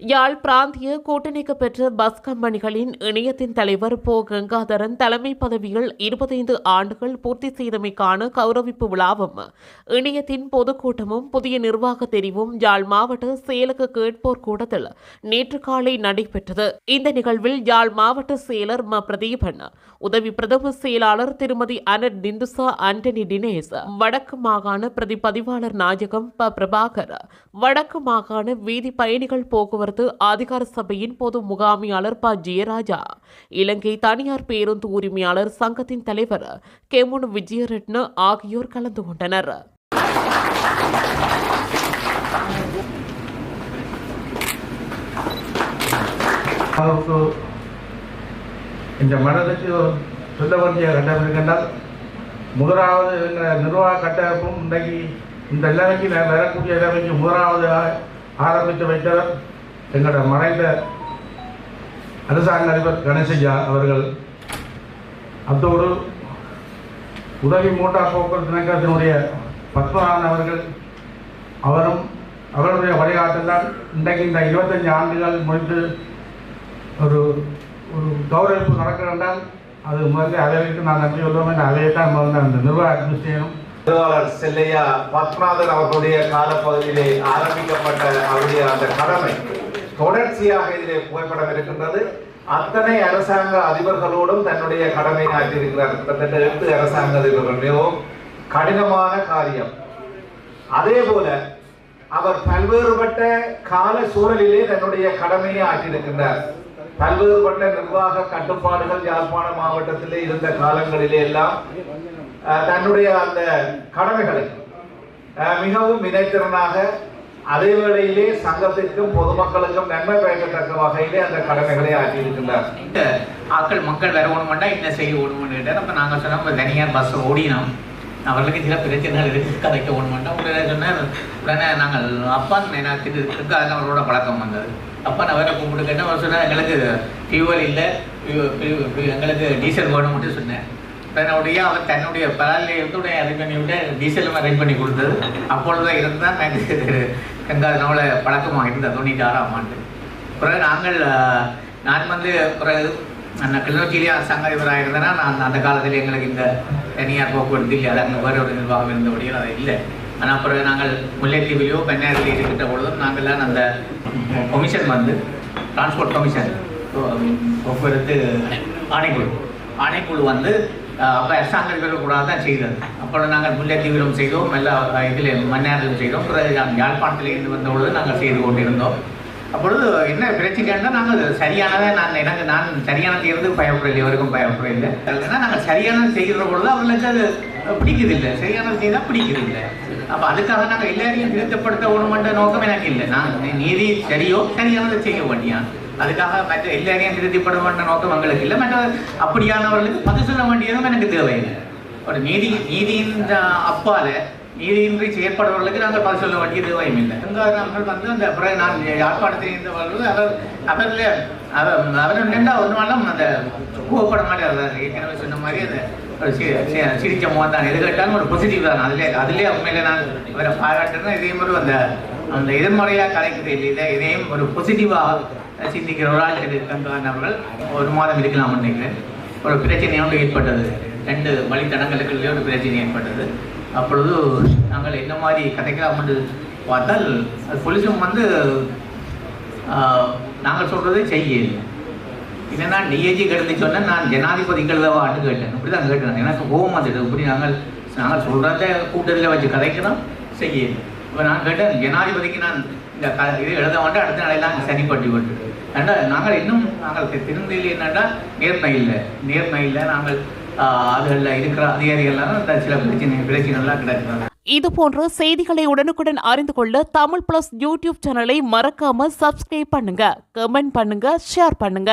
யாழ் பிராந்திய கூட்டணிக்கு பெற்ற பஸ் கம்பெனிகளின் இணையத்தின் தலைவர் போ. கங்காதரன் தலைமை பதவியில் இருபத்தைந்து ஆண்டுகள் பூர்த்தி செய்தமைக்கான கௌரவிப்பு விழாவும் இணையத்தின் பொதுக்கூட்டமும் புதிய நிர்வாக தெரிவும் யாழ் மாவட்ட செயலக கேட்போர் கூட்டத்தில் நேற்று காலை நடைபெற்றது. இந்த நிகழ்வில் யாழ் மாவட்ட செயலர் ம. பிரதீபன் உதவி பிரதம செயலாளர் திருமதி அனட் டிந்துசா ஆண்டனி டினேஸ் வடக்கு மாகாண பிரதி பதிவாளர் நாயகம் ப. பிரபாகர் வடக்கு மாகாண வீதி பயணிகள் போக்குவரத்து போக்குவரத்து அதிகார சபையின் பொது முகாமியாளர் ப. ஜெயராஜா இலங்கை தனியார் பேருந்து உரிமையாளர் சங்கத்தின் தலைவர் கெமுன் விஜயரட்ன ஆகியோர் கலந்து கொண்டனர். இந்த மனதுக்கு சொல்ல வேண்டிய கட்டம் இருக்கின்றால் முதலாவது எங்கள் நிர்வாக கட்டமைப்பும் இன்றைக்கு இந்த நிலைமைக்கு நான் வரக்கூடிய நிலைமைக்கு முதலாவது ஆரம்பித்து வைத்தவர் எங்களோட மறைந்த அரசாங்க அதிபர் கணேசையா அவர்கள் அத்தோடு உதவி மோட்டார் போக்குவரத்து இணக்கத்தினுடைய பத்மநாதன் அவர்கள் அவரும் அவருடைய வழிகாட்டல் தான் இன்றைக்கு இந்த இருபத்தஞ்சு ஆண்டுகள் முடிந்து ஒரு ஒரு கௌரவிப்பு நடக்கிறதால் அது முதல்ல அளவிற்கு நான் நன்றி சொல்லுவேன் அவையை தான் முதல்ல அந்த நிர்வாக அட்மினிஸ்ட்ரேஷனும் திருவாளர் செல்லையா பத்மநாதன் அவர்களுடைய காலப்பகுதியிலே ஆரம்பிக்கப்பட்ட அவருடைய அந்த கடமை. தொடர்ச்சியாக இதிலே புகைப்படம் இருக்கின்றது அத்தனை அரசாங்க அதிபர்களோடும் தன்னுடைய கடமை ஆற்றியிருக்கிறார் கிட்டத்தட்ட எட்டு அரசாங்க அதிபர்கள். மிகவும் கடினமான காரியம். அதே போல அவர் பல்வேறுபட்ட கால சூழலிலே தன்னுடைய கடமையை ஆற்றியிருக்கின்றார். பல்வேறுபட்ட நிர்வாக கட்டுப்பாடுகள் யாழ்ப்பாண மாவட்டத்திலே இருந்த காலங்களிலே எல்லாம் தன்னுடைய அந்த கடமைகளை மிகவும் வினைத்திறனாக அதே வேளையிலே சங்கத்திற்கும் பொதுமக்களுக்கும் நன்மை பயக்கத்தக்க வகையிலே அந்த கடமைகளை ஆற்றியிருக்கின்றார். இந்த ஆக்கள் மக்கள் வர ஓணுமெண்டா என்ன செய்ய ஓணுமெண்டு அப்போ நாங்கள் சொன்னோம் தனியார் பஸ் ஓடினோம். அவர்களுக்கு சில பிரச்சனைகள் இருக்கு கதைக்க ஓணுமெண்டா உடனே சொன்னேன் உடனே நாங்கள் அப்பா எனக்கு இருக்கு அதில் அவரோட பழக்கம் வந்தது. அப்பா நான் வேற கும்பிட்டு கேட்டேன் அவர் சொன்னேன் எங்களுக்கு ஃபியூவல் இல்லை எங்களுக்கு டீசல் வேணும்னு சொன்னேன் தன்னுடைய அவர் தன்னுடைய பலாலயத்துடைய அரேஞ்ச் பண்ணி விட்டு டீசலும் அரேஞ்ச் பண்ணி கொடுத்தது. அப்பொழுது இருந்தால் எனக்கு கங்காதனோட பழக்கமாக இருந்தது தொண்ணூற்றி ஆறாம் ஆண்டு பிறகு நாங்கள் நான் வந்து பிறகு அந்த கிளிநொச்சியிலே சங்கதிபராக இருந்தேன்னா நான் அந்த காலத்தில் எங்களுக்கு இந்த தனியார் போக்குவரத்து இல்லை அங்கே வேறு ஒரு நிர்வாகம் இருந்தபடியும் அது இல்லை. ஆனால் பிறகு நாங்கள் முல்லைத்தீவிலையோ பெண்ணாரிலையோ இருக்கின்ற பொழுதும் நாங்கள் தான் அந்த கமிஷன் வந்து டிரான்ஸ்போர்ட் கமிஷன் போக்குவரத்து ஆணைக்குழு ஆணைக்குழு வந்து அப்போ அரசாங்க அதிபர்கள் தான் செய்தது. அப்புறம் நாங்கள் முல்லைத்தீவிலும் செய்தோம் எல்லா இதில் மன்னாரிலும் செய்தோம். பிறகு யாழ்ப்பாணத்தில் இருந்து வந்த பொழுது நாங்கள் செய்து கொண்டிருந்தோம். அப்பொழுது என்ன பிரச்சனைன்னா நாங்கள் சரியானதை நான் எனக்கு நான் சரியான இருந்து பயப்படலை வரைக்கும் பயப்படவில்லை. ஏன்னா நாங்கள் சரியானது செய்கிற பொழுது அவர்களுக்கு அது பிடிக்குதில்லை சரியானது செய்தால் பிடிக்குதில்லை அப்போ அதுக்காக நாங்கள் எல்லாரையும் திருத்தப்படுத்த ஒன்றுமன்ற நோக்கம் எனக்கு இல்லை. நான் நீதி சரியோ சரியானதை செய்ய வேண்டியான் அதுக்காக மற்ற எல்லாரையும் திருத்திப்பட வேண்டிய நோக்கம் எங்களுக்கு இல்லை. மற்ற அப்படியானவர்களுக்கு பதில் சொல்ல வேண்டியதும் எனக்கு தேவையில்லை. ஒரு நீதி நீதியின் அப்பால நீதியின்றி செயற்படுவர்களுக்கு நாங்கள் பதில் சொல்ல வேண்டிய தேவையும் இல்லை. நாங்கள் வந்து அந்த பிறகு நான் யாழ்ப்பாணத்தில் இருந்தவர்கள் அவர் அவரில் அவர் அவர் நின்றா ஒன்றும் அந்த கோவப்பட மாட்டார் ஏற்கனவே சொன்ன மாதிரி அந்த ஒரு சி- சிரிச்ச முகம் தான் எது கேட்டாலும் ஒரு பாசிட்டிவ் தான். அதிலே அதிலே உண்மையில நான் இவரை பாராட்டுறேன். இதே மாதிரி அந்த அந்த எதிர்மறையாக கலைக்கிறது இல்லை இதையும் ஒரு பாசிட்டிவாக சிந்திக்கிற ஒரு ஆள் திரு அவர்கள் ஒரு மாதம் இருக்கலாம் நினைக்கிறேன். ஒரு பிரச்சனை ஒன்று ஏற்பட்டது. ரெண்டு வழித்தடங்களுக்குள்ளே ஒரு பிரச்சனை ஏற்பட்டது. அப்பொழுது நாங்கள் என்ன மாதிரி கதைக்கலாம் என்று பார்த்தால் அது போலீஸும் வந்து நாங்கள் சொல்கிறது செய்ய. என்னன்னா டிஏஜி கிடந்து சொன்னால் நான் ஜனாதிபதிகள் ஆட்டு கேட்டேன். இப்படி தான் கேட்டேன் எனக்கு கோபம் வந்துட்டு இப்படி நாங்கள் நாங்கள் சொல்கிறத கூட்டத்தில் வச்சு கதைக்கிறோம் செய்ய. இப்போ நான் கேட்டேன் ஜனாதிபதிக்கு நான் இந்த க இது எழுத வேண்டாம் அடுத்த நாளையெல்லாம் சரிப்பட்டு விட்டு ஏண்டா நாங்கள் இன்னும் நாங்கள் திருநெல்வேலி என்னன்னா நேர்மை இல்லை. நேர்மை இல்லை நாங்கள் அதுகளில் இருக்கிற அதிகாரிகள்லாம் இந்த சில பிரச்சனை பிரச்சனைகள்லாம் கிடக்கிறது இது போன்ற செய்திகளை உடனுக்குடன் அறிந்து கொள்ள தமிழ் பிளஸ் யூடியூப் சேனலை மறக்காம சப்ஸ்கிரைப் பண்ணுங்க. கமெண்ட் பண்ணுங்க ஷேர் பண்ணுங்க.